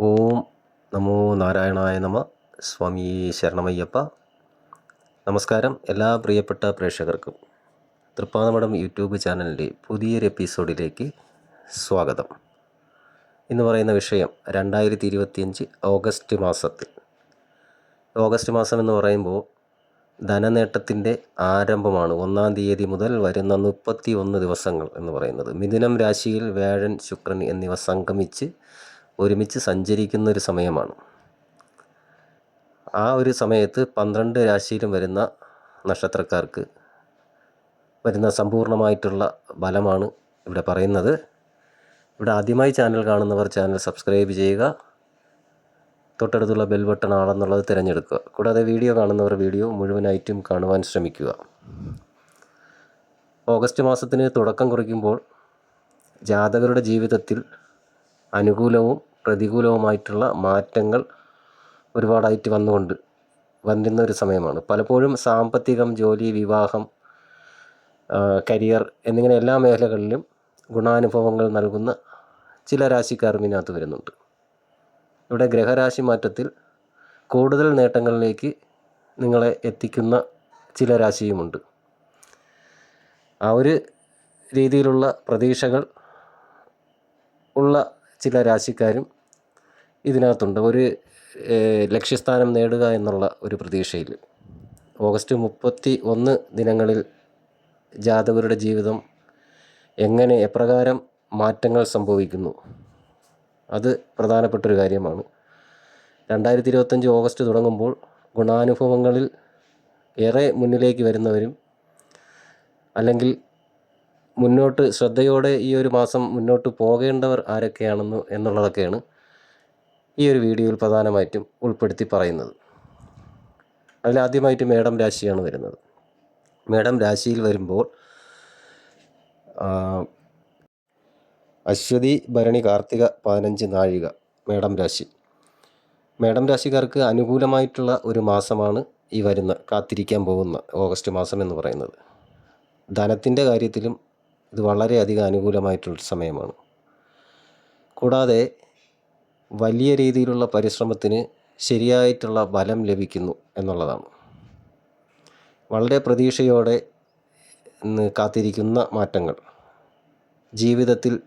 ഓം നമോ നാരായണായ നമ. സ്വാമി ശരണമയ്യപ്പ. നമസ്കാരം എല്ലാ പ്രിയപ്പെട്ട പ്രേക്ഷകർക്കും. തൃപ്പാതമഠം യൂട്യൂബ് ചാനലിന്റെ പുതിയൊരു എപ്പിസോഡിലേക്ക് സ്വാഗതം. ഇന്ന് പറയുന്ന വിഷയം രണ്ടായിരത്തി ഇരുപത്തിയഞ്ച് ഓഗസ്റ്റ് മാസത്തിൽ. ഓഗസ്റ്റ് മാസം എന്ന് പറയുമ്പോൾ ധനനേട്ടത്തിന്റെ ആരംഭമാണ്. ഒന്നാം തീയതി മുതൽ വരുന്ന മുപ്പത്തി ഒന്ന് ദിവസങ്ങൾ എന്ന് പറയുന്നത്. മിഥുനം രാശിയിൽ വ്യാഴൻ ശുക്രൻ എന്നിവ സംഗമിച്ച് ഒരുമിച്ച് സഞ്ചരിക്കുന്ന ഒരു സമയമാണ്. ആ ഒരു സമയത്ത് പന്ത്രണ്ട് രാശിയിലും വരുന്ന നക്ഷത്രക്കാർക്ക് വരുന്ന സമ്പൂർണമായിട്ടുള്ള ബലമാണ് ഇവിടെ പറയുന്നത്. ഇവിടെ ആദ്യമായി ചാനൽ കാണുന്നവർ ചാനൽ സബ്സ്ക്രൈബ് ചെയ്യുക. തൊട്ടടുത്തുള്ള ബെൽ ബട്ടൺ ആണെന്നുള്ളത് തിരഞ്ഞെടുക്കുക. കൂടാതെ വീഡിയോ കാണുന്നവർ വീഡിയോ മുഴുവനായിട്ടും കാണുവാൻ ശ്രമിക്കുക. ഓഗസ്റ്റ് മാസത്തിന് തുടക്കം കുറിക്കുമ്പോൾ ജാതകരുടെ ജീവിതത്തിൽ അനുകൂലവും പ്രതികൂലവുമായിട്ടുള്ള മാറ്റങ്ങൾ ഒരുപാടായിട്ട് വന്നുകൊണ്ട് വന്നിരുന്ന ഒരു സമയമാണ്. പലപ്പോഴും സാമ്പത്തികം ജോലി വിവാഹം കരിയർ എന്നിങ്ങനെ എല്ലാ മേഖലകളിലും ഗുണാനുഭവങ്ങൾ നൽകുന്ന ചില രാശിക്കാരും ഇതിനകത്ത് വരുന്നുണ്ട്. ഇവിടെ ഗ്രഹരാശി മാറ്റത്തിൽ കൂടുതൽ നേട്ടങ്ങളിലേക്ക് നിങ്ങളെ എത്തിക്കുന്ന ചില രാശിയുമുണ്ട്. ആ ഒരു രീതിയിലുള്ള പ്രതീക്ഷകൾ ഉള്ള ചില രാശിക്കാരും ഇതിനകത്തുണ്ട്. ഒരു ലക്ഷ്യസ്ഥാനം നേടുക എന്നുള്ള ഒരു പ്രതീക്ഷയിൽ. ഓഗസ്റ്റ് മുപ്പത്തി ഒന്ന് ദിനങ്ങളിൽ ജാതകരുടെ ജീവിതം എങ്ങനെ എപ്രകാരം മാറ്റങ്ങൾ സംഭവിക്കുന്നു? അത് പ്രധാനപ്പെട്ടൊരു കാര്യമാണ്. രണ്ടായിരത്തി ഇരുപത്തഞ്ച് ഓഗസ്റ്റ് തുടങ്ങുമ്പോൾ ഗുണാനുഭവങ്ങളിൽ ഏറെ മുന്നിലേക്ക് വരുന്നവരും അല്ലെങ്കിൽ മുന്നോട്ട് ശ്രദ്ധയോടെ ഈ ഒരു മാസം മുന്നോട്ട് പോകേണ്ടവർ ആരൊക്കെയാണെന്ന് എന്നുള്ളതൊക്കെയാണ് ഈ ഒരു വീഡിയോയിൽ പ്രധാനമായിട്ടും ഉൾപ്പെടുത്തി പറയുന്നത്. അതിലാദ്യമായിട്ട് മേടം രാശിയാണ് വരുന്നത്. മേടം രാശിയിൽ വരുമ്പോൾ അശ്വതി ഭരണി കാർത്തിക പതിനഞ്ച് നാഴിക മേടം രാശി. മേടം രാശിക്കാർക്ക് അനുകൂലമായിട്ടുള്ള ഒരു മാസമാണ് ഈ വരുന്ന കാത്തിരിക്കാൻ പോകുന്ന ഓഗസ്റ്റ് മാസം എന്ന് പറയുന്നത്. ധനത്തിന്റെ കാര്യത്തിലും ഇത് വളരെയധികം അനുകൂലമായിട്ടുള്ള സമയമാണ്. കൂടാതെ വലിയ രീതിയിലുള്ള പരിശ്രമത്തിന് ശരിയായിട്ടുള്ള ബലം ലഭിക്കുന്നു എന്നുള്ളതാണ്. വളരെ പ്രതീക്ഷയോടെ കാത്തിരിക്കുന്ന മാറ്റങ്ങൾ. ജീവിതത്തിൽ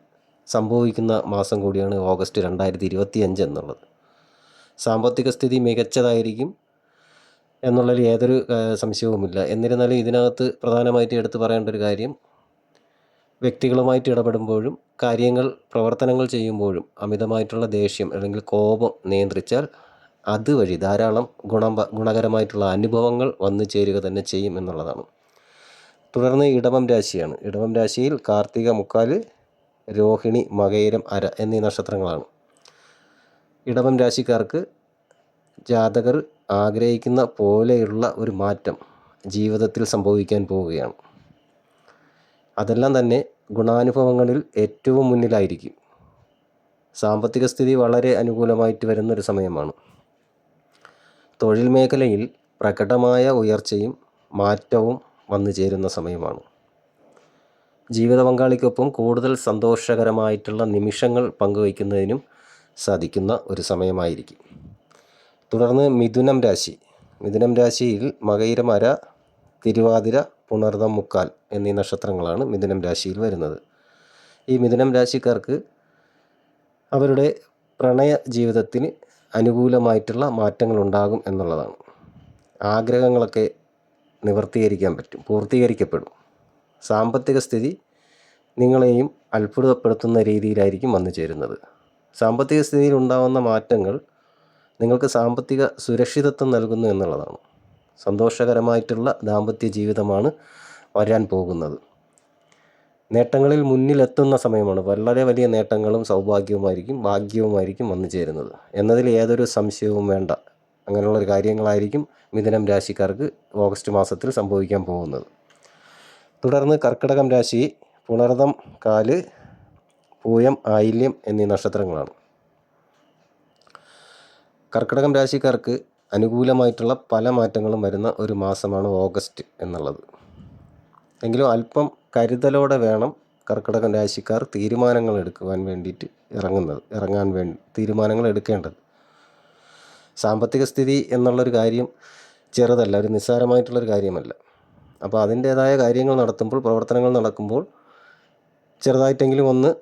സംഭവിക്കുന്ന മാസം കൂടിയാണ് ഓഗസ്റ്റ് രണ്ടായിരത്തി ഇരുപത്തി അഞ്ച് എന്നുള്ളത്. സാമ്പത്തിക സ്ഥിതി മികച്ചതായിരിക്കും എന്നുള്ളതിൽ യാതൊരു സംശയവുമില്ല. എന്നിരുന്നാലും ഇതിനകത്ത് പ്രധാനമായിട്ട് എടുത്തു പറയേണ്ട ഒരു കാര്യം വ്യക്തികളുമായിട്ട് ഇടപെടുമ്പോഴും കാര്യങ്ങൾ പ്രവർത്തനങ്ങൾ ചെയ്യുമ്പോഴും അമിതമായിട്ടുള്ള ദേഷ്യം അല്ലെങ്കിൽ കോപം നിയന്ത്രിച്ചാൽ അതുവഴി ധാരാളം ഗുണ ഗുണകരമായിട്ടുള്ള അനുഭവങ്ങൾ വന്നു ചേരുക തന്നെ ചെയ്യും എന്നുള്ളതാണ്. തുടർന്ന് ഇടവം രാശിയാണ്. ഇടവം രാശിയിൽ കാർത്തിക മുക്കാൽ രോഹിണി മകയിരം അര എന്നീ നക്ഷത്രങ്ങളാണ്. ഇടവം രാശിക്കാർക്ക് ജാതകർ ആഗ്രഹിക്കുന്ന പോലെയുള്ള ഒരു മാറ്റം ജീവിതത്തിൽ സംഭവിക്കാൻ പോവുകയാണ്. അതെല്ലാം തന്നെ ഗുണാനുഭവങ്ങളിൽ ഏറ്റവും മുന്നിലായിരിക്കും. സാമ്പത്തിക സ്ഥിതി വളരെ അനുകൂലമായിട്ട് വരുന്നൊരു സമയമാണ്. തൊഴിൽ മേഖലയിൽ പ്രകടമായ ഉയർച്ചയും മാറ്റവും വന്നു ചേരുന്ന സമയമാണ്. ജീവിത പങ്കാളിക്കൊപ്പം കൂടുതൽ സന്തോഷകരമായിട്ടുള്ള നിമിഷങ്ങൾ പങ്കുവയ്ക്കുന്നതിനും സാധിക്കുന്ന ഒരു സമയമായിരിക്കും. തുടർന്ന് മിഥുനം രാശി. മിഥുനം രാശിയിൽ മകയിരമര തിരുവാതിര പുണർദം മുക്കാൽ എന്നീ നക്ഷത്രങ്ങളാണ് മിഥുനം രാശിയിൽ വരുന്നത്. ഈ മിഥുനം രാശിക്കാർക്ക് അവരുടെ പ്രണയ ജീവിതത്തിന് അനുകൂലമായിട്ടുള്ള മാറ്റങ്ങൾ ഉണ്ടാകും എന്നുള്ളതാണ്. ആഗ്രഹങ്ങളൊക്കെ നിവർത്തീകരിക്കാൻ പറ്റും പൂർത്തീകരിക്കപ്പെടും. സാമ്പത്തിക സ്ഥിതി നിങ്ങളെയും അത്ഭുതപ്പെടുത്തുന്ന രീതിയിലായിരിക്കും വന്നു ചേരുന്നത്. സാമ്പത്തിക സ്ഥിതിയിൽ ഉണ്ടാകുന്ന മാറ്റങ്ങൾ നിങ്ങൾക്ക് സാമ്പത്തിക സുരക്ഷിതത്വം നൽകുന്നു എന്നുള്ളതാണ്. സന്തോഷകരമായിട്ടുള്ള ദാമ്പത്യ ജീവിതമാണ് വരാൻ പോകുന്നത്. നേട്ടങ്ങളിൽ മുന്നിലെത്തുന്ന സമയമാണ് വളരെ വലിയ നേട്ടങ്ങളും സൗഭാഗ്യവുമായിരിക്കും ഭാഗ്യവുമായിരിക്കും വന്നു ചേരുന്നത്. എന്നതിൽ ഏതൊരു സംശയവും വേണ്ട. അങ്ങനെയുള്ളൊരു കാര്യങ്ങളായിരിക്കും മിഥുനം രാശിക്കാർക്ക് ഓഗസ്റ്റ് മാസത്തിൽ സംഭവിക്കാൻ പോകുന്നത്. തുടർന്ന് കർക്കിടകം രാശി പുണർദം കാൽ പൂയം ആയില്യം എന്നീ നക്ഷത്രങ്ങളാണ്. കർക്കിടകം രാശിക്കാർക്ക് അനുകൂലമായിട്ടുള്ള പല മാറ്റങ്ങളും വരുന്ന ഒരു മാസമാണ് ഓഗസ്റ്റ് എന്നുള്ളത്. എങ്കിലും അല്പം കരുതലോടെ വേണം കർക്കിടകം രാശിക്കാർ തീരുമാനങ്ങൾ എടുക്കുവാൻ വേണ്ടിയിട്ട് ഇറങ്ങുന്നത് ഇറങ്ങാൻ വേണ്ടി തീരുമാനങ്ങൾ എടുക്കേണ്ടത്. സാമ്പത്തിക സ്ഥിതി എന്നുള്ളൊരു കാര്യം ചെറുതല്ല ഒരു നിസ്സാരമായിട്ടുള്ളൊരു കാര്യമല്ല. അപ്പോൾ അതിന്റേതായ കാര്യങ്ങൾ നടത്തുമ്പോൾ പ്രവർത്തനങ്ങൾ നടക്കുമ്പോൾ ചെറുതായിട്ടെങ്കിലും ഒന്ന്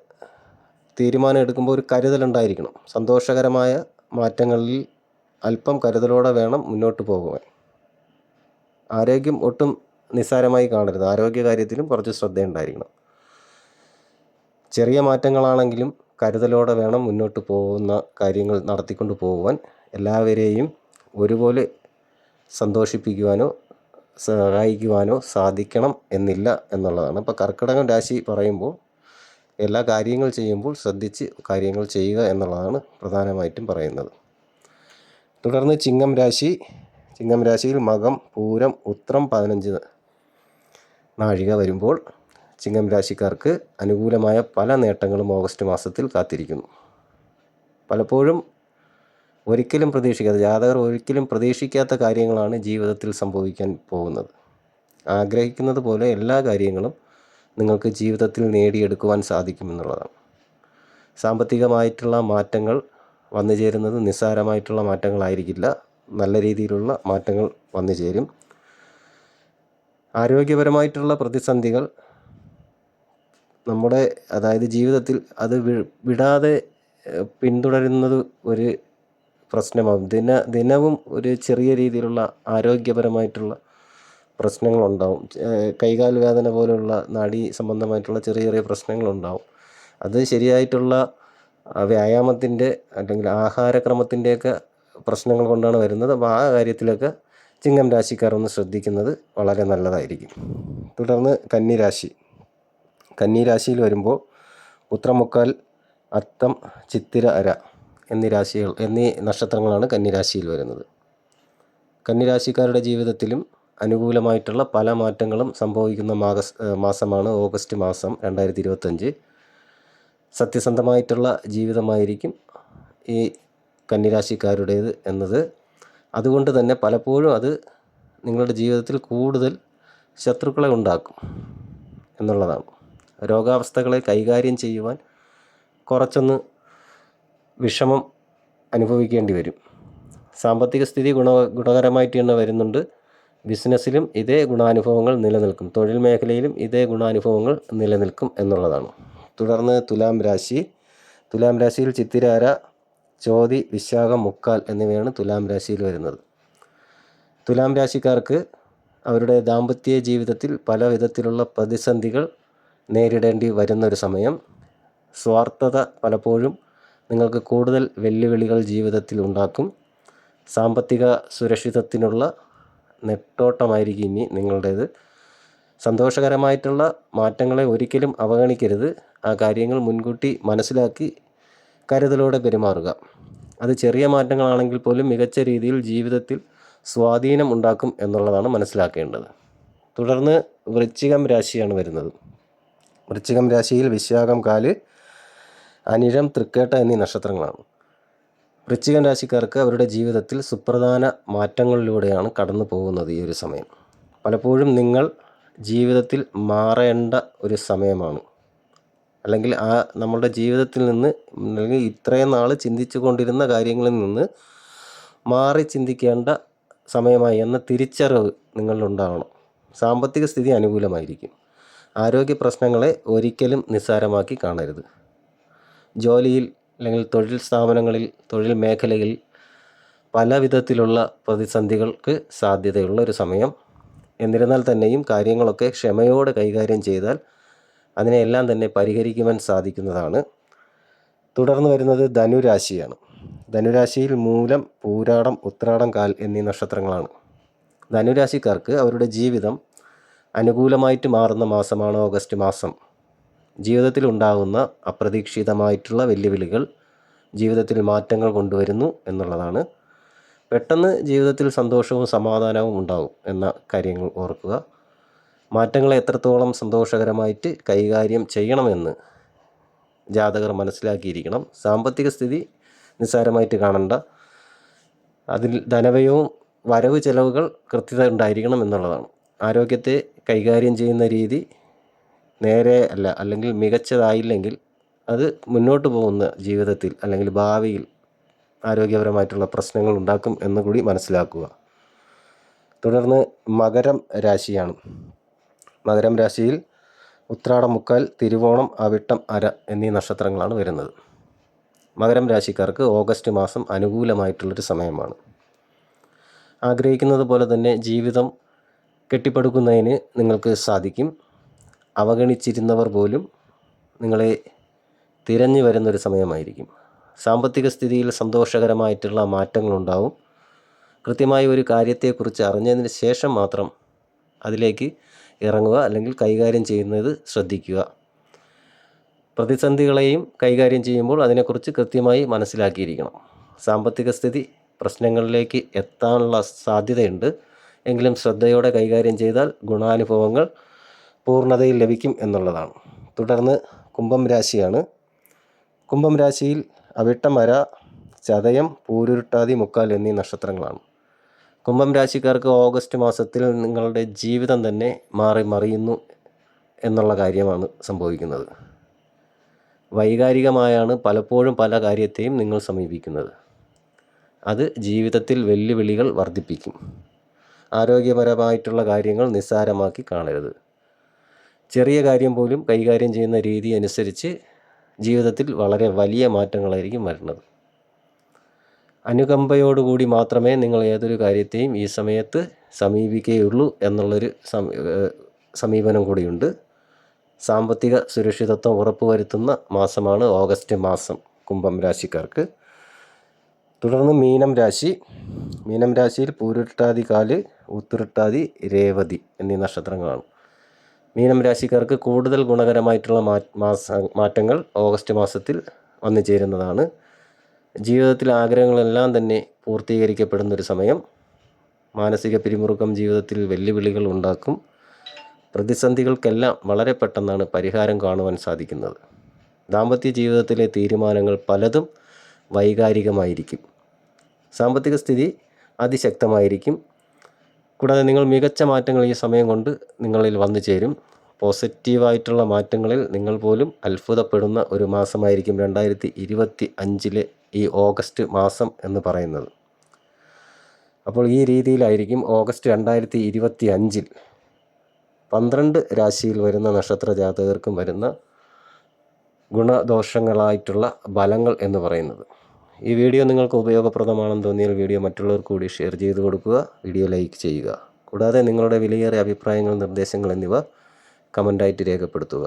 തീരുമാനം എടുക്കുമ്പോൾ ഒരു കരുതലുണ്ടായിരിക്കണം. സന്തോഷകരമായ മാറ്റങ്ങളിൽ അല്പം കരുതലോടെ വേണം മുന്നോട്ട് പോകുവാൻ. ആരോഗ്യം ഒട്ടും നിസ്സാരമായി കാണരുത്. ആരോഗ്യ കാര്യത്തിലും കുറച്ച് ശ്രദ്ധയുണ്ടായിരിക്കണം. ചെറിയ മാറ്റങ്ങളാണെങ്കിലും കരുതലോടെ വേണം മുന്നോട്ട് പോകുന്ന കാര്യങ്ങൾ നടത്തിക്കൊണ്ട് പോകുവാൻ. എല്ലാവരെയും ഒരുപോലെ സന്തോഷിപ്പിക്കുവാനോ സഹായിക്കുവാനോ സാധിക്കണം എന്നില്ല എന്നുള്ളതാണ്. അപ്പോൾ കർക്കിടകം രാശി പറയുമ്പോൾ എല്ലാ കാര്യങ്ങൾ ചെയ്യുമ്പോൾ ശ്രദ്ധിച്ച് കാര്യങ്ങൾ ചെയ്യുക എന്നുള്ളതാണ് പ്രധാനമായിട്ടും പറയുന്നത്. തുടർന്ന് ചിങ്ങം രാശി ചിങ്ങം രാശിയിൽ മകം പൂരം ഉത്രം പതിനഞ്ച് നാഴിക വരുമ്പോൾ ചിങ്ങം രാശിക്കാർക്ക് അനുകൂലമായ പല നേട്ടങ്ങളും ഓഗസ്റ്റ് മാസത്തിൽ കാത്തിരിക്കുന്നു. പലപ്പോഴും ഒരിക്കലും പ്രതീക്ഷിക്കാത്ത ജാതകർ ഒരിക്കലും പ്രതീക്ഷിക്കാത്ത കാര്യങ്ങളാണ് ജീവിതത്തിൽ സംഭവിക്കാൻ പോകുന്നത്. ആഗ്രഹിക്കുന്നത് പോലെ എല്ലാ കാര്യങ്ങളും നിങ്ങൾക്ക് ജീവിതത്തിൽ നേടിയെടുക്കുവാൻ സാധിക്കുമെന്നുള്ളതാണ്. സാമ്പത്തികമായിട്ടുള്ള മാറ്റങ്ങൾ വന്നു ചേരുന്നത് നിസ്സാരമായിട്ടുള്ള മാറ്റങ്ങളായിരിക്കില്ല. നല്ല രീതിയിലുള്ള മാറ്റങ്ങൾ വന്നു ചേരും. ആരോഗ്യപരമായിട്ടുള്ള പ്രതിസന്ധികൾ നമ്മുടെ അതായത് ജീവിതത്തിൽ അത് വിടാതെ പിന്തുടരുന്നത് ഒരു പ്രശ്നമാകും ദിന ദിനവും ഒരു ചെറിയ രീതിയിലുള്ള ആരോഗ്യപരമായിട്ടുള്ള പ്രശ്നങ്ങളുണ്ടാവും. കൈകാൽ വേദന പോലുള്ള നാഡീ സംബന്ധമായിട്ടുള്ള ചെറിയ ചെറിയ പ്രശ്നങ്ങളുണ്ടാവും. അത് ശരിയായിട്ടുള്ള വ്യായാമത്തിന്റെ അല്ലെങ്കിൽ ആഹാരക്രമത്തിന്റെയൊക്കെ പ്രശ്നങ്ങൾ കൊണ്ടാണ് വരുന്നത്. അപ്പോൾ ആ കാര്യത്തിലൊക്കെ ചിങ്ങം രാശിക്കാർ ഒന്ന് ശ്രദ്ധിക്കുന്നത് വളരെ നല്ലതായിരിക്കും. തുടർന്ന് കന്നിരാശി. കന്നിരാശിയിൽ വരുമ്പോൾ ഉത്രമുക്കാൽ അത്തം ചിത്തിര അര എന്നീ രാശികൾ എന്നീ നക്ഷത്രങ്ങളാണ് കന്നിരാശിയിൽ വരുന്നത്. കന്നിരാശിക്കാരുടെ ജീവിതത്തിലും അനുകൂലമായിട്ടുള്ള പല മാറ്റങ്ങളും സംഭവിക്കുന്ന മാസമാണ് ഓഗസ്റ്റ് മാസം രണ്ടായിരത്തി ഇരുപത്തഞ്ച്. സത്യസന്ധമായിട്ടുള്ള ജീവിതമായിരിക്കും ഈ കന്നിരാശിക്കാരുടേത് എന്നത്. അതുകൊണ്ട് തന്നെ പലപ്പോഴും അത് നിങ്ങളുടെ ജീവിതത്തിൽ കൂടുതൽ ശത്രുക്കളെ ഉണ്ടാക്കും എന്നുള്ളതാണ്. രോഗാവസ്ഥകളെ കൈകാര്യം ചെയ്യുവാൻ കുറച്ചൊന്ന് വിഷമം അനുഭവിക്കേണ്ടി വരും. സാമ്പത്തിക സ്ഥിതി ഗുണ ഗുണകരമായിട്ട് തന്നെ വരുന്നുണ്ട്. ബിസിനസ്സിലും ഇതേ ഗുണാനുഭവങ്ങൾ നിലനിൽക്കും. തൊഴിൽ മേഖലയിലും ഇതേ ഗുണാനുഭവങ്ങൾ നിലനിൽക്കും എന്നുള്ളതാണ്. തുടർന്ന് തുലാം രാശി. തുലാം രാശിയിൽ ചിത്തിരാര ചോതി വിശാഖം മുക്കാൽ എന്നിവയാണ് തുലാം രാശിയിൽ വരുന്നത്. തുലാം രാശിക്കാർക്ക് അവരുടെ ദാമ്പത്യ ജീവിതത്തിൽ പല വിധത്തിലുള്ള പ്രതിസന്ധികൾ നേരിടേണ്ടി വരുന്നൊരു സമയം. സ്വാർത്ഥത പലപ്പോഴും നിങ്ങൾക്ക് കൂടുതൽ വെല്ലുവിളികൾ ജീവിതത്തിൽ ഉണ്ടാക്കും. സാമ്പത്തിക സുരക്ഷിതത്തിനുള്ള നെട്ടോട്ടമായിരിക്കും ഇനി നിങ്ങളുടേത്. സന്തോഷകരമായിട്ടുള്ള മാറ്റങ്ങളെ ഒരിക്കലും അവഗണിക്കരുത്. ആ കാര്യങ്ങൾ മുൻകൂട്ടി മനസ്സിലാക്കി കരുതലോടെ പെരുമാറുക. അത് ചെറിയ മാറ്റങ്ങളാണെങ്കിൽ പോലും മികച്ച രീതിയിൽ ജീവിതത്തിൽ സ്വാധീനം ഉണ്ടാക്കും എന്നുള്ളതാണ് മനസ്സിലാക്കേണ്ടത്. തുടർന്ന് വൃശ്ചികം രാശിയാണ് വരുന്നത്. വൃശ്ചികം രാശിയിൽ വിശാഖം കാൽ അനിഴം തൃക്കേട്ട എന്നീ നക്ഷത്രങ്ങളാണ്. വൃശ്ചികം രാശിക്കാർക്ക് അവരുടെ ജീവിതത്തിൽ സുപ്രധാന മാറ്റങ്ങളിലൂടെയാണ് കടന്നു പോകുന്നത് ഈ ഒരു സമയം. പലപ്പോഴും നിങ്ങൾ ജീവിതത്തിൽ മാറേണ്ട ഒരു സമയമാണ്. അല്ലെങ്കിൽ ആ നമ്മളുടെ ജീവിതത്തിൽ നിന്ന് അല്ലെങ്കിൽ ഇത്രയും നാൾ ചിന്തിച്ചു കൊണ്ടിരുന്ന കാര്യങ്ങളിൽ നിന്ന് മാറി ചിന്തിക്കേണ്ട സമയമായി എന്ന തിരിച്ചറിവ് നിങ്ങളിലുണ്ടാവണം സാമ്പത്തിക സ്ഥിതി അനുകൂലമായിരിക്കും. ആരോഗ്യ പ്രശ്നങ്ങളെ ഒരിക്കലും നിസ്സാരമാക്കി കാണരുത്. ജോലിയിൽ അല്ലെങ്കിൽ തൊഴിൽ സ്ഥാപനങ്ങളിൽ തൊഴിൽ മേഖലയിൽ പല വിധത്തിലുള്ള പ്രതിസന്ധികൾക്ക് സാധ്യതയുള്ള ഒരു സമയം എന്നിരുന്നാൽ തന്നെയും കാര്യങ്ങളൊക്കെ ക്ഷമയോടെ കൈകാര്യം ചെയ്താൽ അതിനെയെല്ലാം തന്നെ പരിഹരിക്കുവാൻ സാധിക്കുന്നതാണ്. തുടർന്ന് വരുന്നത് ധനുരാശിയാണ്. ധനുരാശിയിൽ മൂലം പൂരാടം ഉത്രാടം കാൽ എന്നീ നക്ഷത്രങ്ങളാണ്. ധനുരാശിക്കാർക്ക് അവരുടെ ജീവിതം അനുകൂലമായിട്ട് മാറുന്ന മാസമാണ് ഓഗസ്റ്റ് മാസം. ജീവിതത്തിൽ ഉണ്ടാകുന്ന അപ്രതീക്ഷിതമായിട്ടുള്ള വെല്ലുവിളികൾ ജീവിതത്തിൽ മാറ്റങ്ങൾ കൊണ്ടുവരുന്നു എന്നുള്ളതാണ്. പെട്ടെന്ന് ജീവിതത്തിൽ സന്തോഷവും സമാധാനവും ഉണ്ടാകും എന്ന കാര്യങ്ങൾ ഓർക്കുക. മാറ്റങ്ങളെ എത്രത്തോളം സന്തോഷകരമായിട്ട് കൈകാര്യം ചെയ്യണമെന്ന് ജാതകർ മനസ്സിലാക്കിയിരിക്കണം. സാമ്പത്തിക സ്ഥിതി നിസ്സാരമായിട്ട് കാണണ്ട. അതിൽ ധനവയവും വരവ് ചെലവുകൾ കൃത്യത ഉണ്ടായിരിക്കണം എന്നുള്ളതാണ്. ആരോഗ്യത്തെ കൈകാര്യം ചെയ്യുന്ന രീതി നേരെ അല്ല അല്ലെങ്കിൽ മികച്ചതായില്ലെങ്കിൽ അത് മുന്നോട്ട് പോകുന്ന ജീവിതത്തിൽ അല്ലെങ്കിൽ ഭാവിയിൽ ആരോഗ്യപരമായിട്ടുള്ള പ്രശ്നങ്ങൾ ഉണ്ടാക്കും എന്ന് കൂടി മനസ്സിലാക്കുക. തുടർന്ന് മകരം രാശിയാണ്. മകരം രാശിയിൽ ഉത്രാടം മുക്കാൽ തിരുവോണം അവിട്ടം അര എന്നീ നക്ഷത്രങ്ങളാണ് വരുന്നത്. മകരം രാശിക്കാർക്ക് ഓഗസ്റ്റ് മാസം അനുകൂലമായിട്ടുള്ളൊരു സമയമാണ്. ആഗ്രഹിക്കുന്നത് പോലെ തന്നെ ജീവിതം കെട്ടിപ്പടുക്കുന്നതിന് നിങ്ങൾക്ക് സാധിക്കും. അവഗണിച്ചിരുന്നവർ പോലും നിങ്ങളെ തിരഞ്ഞു വരുന്നൊരു സമയമായിരിക്കും. സാമ്പത്തിക സ്ഥിതിയിൽ സന്തോഷകരമായിട്ടുള്ള മാറ്റങ്ങളുണ്ടാവും. കൃത്യമായ ഒരു കാര്യത്തെക്കുറിച്ച് അറിഞ്ഞതിന് ശേഷം മാത്രം അതിലേക്ക് ഇറങ്ങുക അല്ലെങ്കിൽ കൈകാര്യം ചെയ്യുന്നത് ശ്രദ്ധിക്കുക. പ്രതിസന്ധികളെയും കൈകാര്യം ചെയ്യുമ്പോൾ അതിനെക്കുറിച്ച് കൃത്യമായി മനസ്സിലാക്കിയിരിക്കണം. സാമ്പത്തിക സ്ഥിതി പ്രശ്നങ്ങളിലേക്ക് എത്താനുള്ള സാധ്യതയുണ്ട്. എങ്കിലും ശ്രദ്ധയോടെ കൈകാര്യം ചെയ്താൽ ഗുണാനുഭവങ്ങൾ പൂർണതയിൽ ലഭിക്കും എന്നുള്ളതാണ്. തുടർന്ന് കുംഭം രാശിയാണ്. കുംഭം രാശിയിൽ അവിട്ടമര ചതയം പൂരുരുട്ടാതി മുക്കാൽ എന്നീ നക്ഷത്രങ്ങളാണ്. കുംഭം രാശിക്കാർക്ക് ഓഗസ്റ്റ് മാസത്തിൽ നിങ്ങളുടെ ജീവിതം തന്നെ മാറി മറിയുന്നു എന്നുള്ള കാര്യമാണ് സംഭവിക്കുന്നത്. വൈകാരികമായാണ് പലപ്പോഴും പല കാര്യത്തെയും നിങ്ങൾ സമീപിക്കുന്നത്. അത് ജീവിതത്തിൽ വെല്ലുവിളികൾ വർദ്ധിപ്പിക്കും. ആരോഗ്യപരമായിട്ടുള്ള കാര്യങ്ങൾ നിസ്സാരമാക്കി കാണരുത്. ചെറിയ കാര്യം പോലും കൈകാര്യം ചെയ്യുന്ന രീതി അനുസരിച്ച് ജീവിതത്തിൽ വളരെ വലിയ മാറ്റങ്ങളായിരിക്കും വരുന്നത്. അനുകമ്പയോടുകൂടി മാത്രമേ നിങ്ങൾ ഏതൊരു കാര്യത്തെയും ഈ സമയത്ത് സമീപിക്കുകയുള്ളൂ എന്നുള്ളൊരു സമീപനം കൂടിയുണ്ട്. സാമ്പത്തിക സുരക്ഷിതത്വം ഉറപ്പുവരുത്തുന്ന മാസമാണ് ഓഗസ്റ്റ് മാസം കുംഭം രാശിക്കാർക്ക്. തുടർന്ന് മീനം രാശി. മീനം രാശിയിൽ പൂരുട്ടാതി കാൽ ഉത്തുരുട്ടാതി രേവതി എന്നീ നക്ഷത്രങ്ങളാണ്. മീനം രാശിക്കാർക്ക് കൂടുതൽ ഗുണകരമായിട്ടുള്ള മാസ മാറ്റങ്ങൾ ഓഗസ്റ്റ് മാസത്തിൽ വന്നു ചേരുന്നതാണ്. ജീവിതത്തിലെ ആഗ്രഹങ്ങളെല്ലാം തന്നെ പൂർത്തീകരിക്കപ്പെടുന്ന ഒരു സമയം. മാനസിക പിരിമുറുക്കം ജീവിതത്തിൽ വെല്ലുവിളികൾ ഉണ്ടാക്കും. പ്രതിസന്ധികൾക്കെല്ലാം വളരെ പെട്ടെന്നാണ് പരിഹാരം കാണുവാൻ സാധിക്കുന്നത്. ദാമ്പത്യ ജീവിതത്തിലെ തീരുമാനങ്ങൾ പലതും വൈകാരികമായിരിക്കും. സാമ്പത്തിക സ്ഥിതി അതിശക്തമായിരിക്കും. കൂടാതെ നിങ്ങൾ മികച്ച മാറ്റങ്ങൾ ഈ സമയം കൊണ്ട് നിങ്ങളിൽ വന്നു ചേരും. പോസിറ്റീവായിട്ടുള്ള മാറ്റങ്ങളിൽ നിങ്ങൾ പോലും അത്ഭുതപ്പെടുന്ന ഒരു മാസമായിരിക്കും രണ്ടായിരത്തി ഇരുപത്തി അഞ്ചിലെ ഈ ഓഗസ്റ്റ് മാസം എന്ന് പറയുന്നത്. അപ്പോൾ ഈ രീതിയിലായിരിക്കും ഓഗസ്റ്റ് രണ്ടായിരത്തി ഇരുപത്തി അഞ്ചിൽ പന്ത്രണ്ട് രാശിയിൽ വരുന്ന നക്ഷത്ര ജാതകർക്കും വരുന്ന ഗുണദോഷങ്ങളായിട്ടുള്ള ബലങ്ങൾ എന്ന് പറയുന്നത്. ഈ വീഡിയോ നിങ്ങൾക്ക് ഉപയോഗപ്രദമാണെന്ന് തോന്നിയാൽ വീഡിയോ മറ്റുള്ളവർക്ക് കൂടി ഷെയർ ചെയ്ത് കൊടുക്കുക വീഡിയോ ലൈക്ക് ചെയ്യുക. കൂടാതെ നിങ്ങളുടെ വിലയേറിയ അഭിപ്രായങ്ങൾ നിർദ്ദേശങ്ങൾ എന്നിവ കമന്റായിട്ട് രേഖപ്പെടുത്തുക.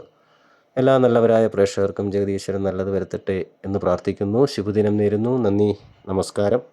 എല്ലാ നല്ലവരായ പ്രേക്ഷകർക്കും ജഗദീശ്വരൻ നല്ലത് വരുത്തട്ടെ എന്ന് പ്രാർത്ഥിക്കുന്നു. ശുഭദിനം നേരുന്നു. നന്ദി. നമസ്കാരം.